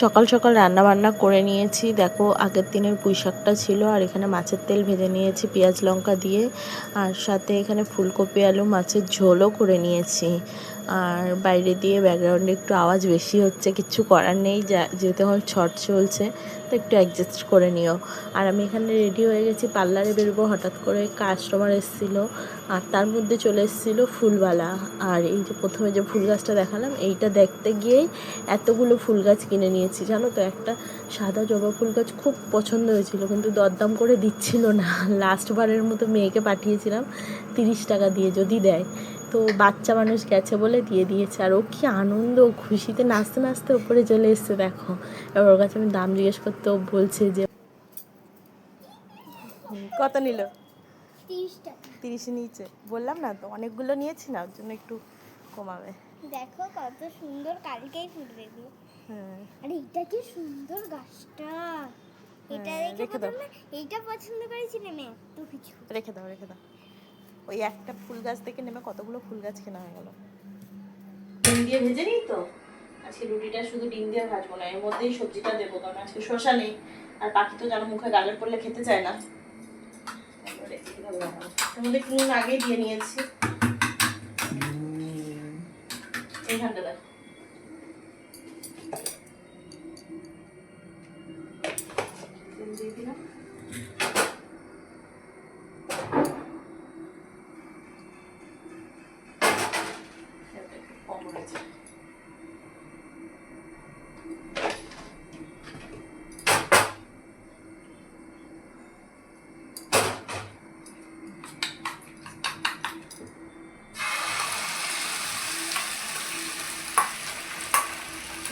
সকাল সকাল রান্না বান্না করে নিয়েছি। দেখো, আগের দিনের পুঁই শাকটা ছিল, আর এখানে মাছের তেল ভেজে নিয়েছি, পেঁয়াজ লঙ্কা দিয়ে। আর সাথে এখানে ফুলকপি, আলু, মাছের ঝোলও করে নিয়েছি। আর বাইরে দিয়ে ব্যাকগ্রাউন্ডে একটু আওয়াজ বেশি হচ্ছে, কিছু করার নেই, যা যেহেতু এখন ছট চলছে। তো একটু অ্যাডজাস্ট করে নিও। আর আমি এখানে রেডি হয়ে গেছি, পার্লারে বেরোবো, হঠাৎ করে কাস্টমার এসেছিল। আর তার মধ্যে চলে এসেছিল ফুলবালা আর এই যে প্রথমে যে ফুল গাছটা দেখালাম, এইটা দেখতে গিয়েই এতগুলো ফুল গাছ কিনে নিয়েছি। জানো তো, একটা সাদা জবা ফুল গাছ খুব পছন্দ হয়েছিল, কিন্তু দরদাম করে দিচ্ছিল না। লাস্টবারের মতো মেয়েকে পাঠিয়েছিলাম, তিরিশ টাকা দিয়ে যদি দেয়। তো বাচ্চা মানুষ গেছে বলে দিয়ে দিয়েছে। আর ও কি আনন্দ খুশিতে নাচতে নাচতে উপরে চলে এসছে দেখো। এবার ওর কাছে আমি দাম জিজ্ঞেস করতে ও বলছে যে কত নিল? তিরিশ তিরিশে নিয়েছে। বললাম না তো অনেকগুলো নিয়েছি না ওর জন্য একটু কমাবে। দেখো কত সুন্দর কালকেই ফুটবে হ্যাঁ। আর এইটা কি সুন্দর গাছটা। এটা হ্যাঁ, রেখে দাও। এইটা পছন্দ করেছিলাম এত কিছু রেখে দাও রেখে দাও। ওই একটা ফুল গাছ থেকে নেমে কতগুলো ফুল গাছ কেনা হয়ে গেল? ডিম দিয়ে ভেজে নিই তো? আজকে রুটিটা শুধু ডিম দিয়ে ভাজবো না, এর মধ্যেই সবজিটা দেবো, কারণ আজকে শসা নেই, আর পাখি তো যেন মুখে গাজর পড়লে খেতে চায় না। এর মধ্যে নুন আগেই দিয়ে নিয়েছি। এইখানটা দেখ। দিয়ে দিলাম। হয়েছে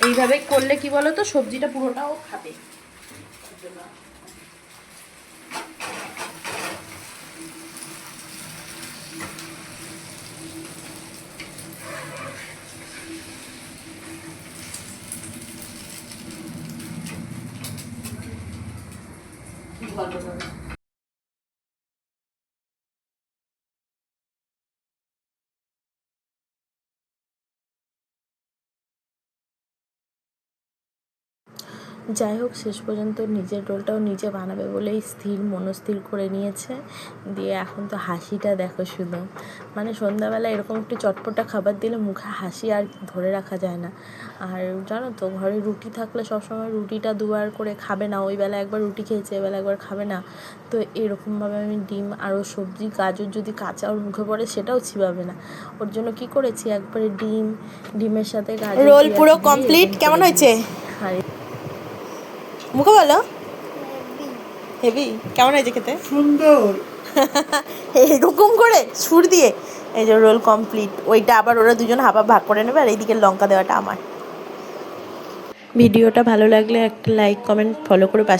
এইভাবে করলে কি বলো তো সবজিটা পুরোটাও খাবে। গল্প যাই হোক শেষ পর্যন্ত নিজের রোলটাও নিজে বানাবে বলেই স্থির মনস্থির করে নিয়েছে। দিয়ে এখন তো হাসিটা দেখো শুধু। মানে সন্ধ্যাবেলা এরকম একটু চটপটা খাবার দিলে মুখে হাসি আর ধরে রাখা যায় না। আর জানো তো ঘরে রুটি থাকলে সবসময় রুটিটা দুবার করে খাবে না। ওই বেলা একবার রুটি খেয়েছে এবেলা একবার খাবে না। তো এরকমভাবে আমি ডিম আরও সবজি গাজর যদি কাঁচা ওর মুখে পড়ে সেটাও চিবাবে না। ওর জন্য কি করেছি? একবারে ডিম ডিমের সাথে গাজর রোল পুরো কমপ্লিট কেমন হয়েছে? আর মুখে বলো। হেভি কেমন হয়েছে খেতে? সুন্দর। এরকম করে সুর দিয়ে। এই যে রোল কমপ্লিট ওইটা আবার ওরা দুজন হাফ হাফ ভাগ করে নেবে আর এইদিকে লঙ্কা দেওয়াটা আমার। ভিডিওটা ভালো লাগলে একটা লাইক কমেন্ট ফলো করে পাশে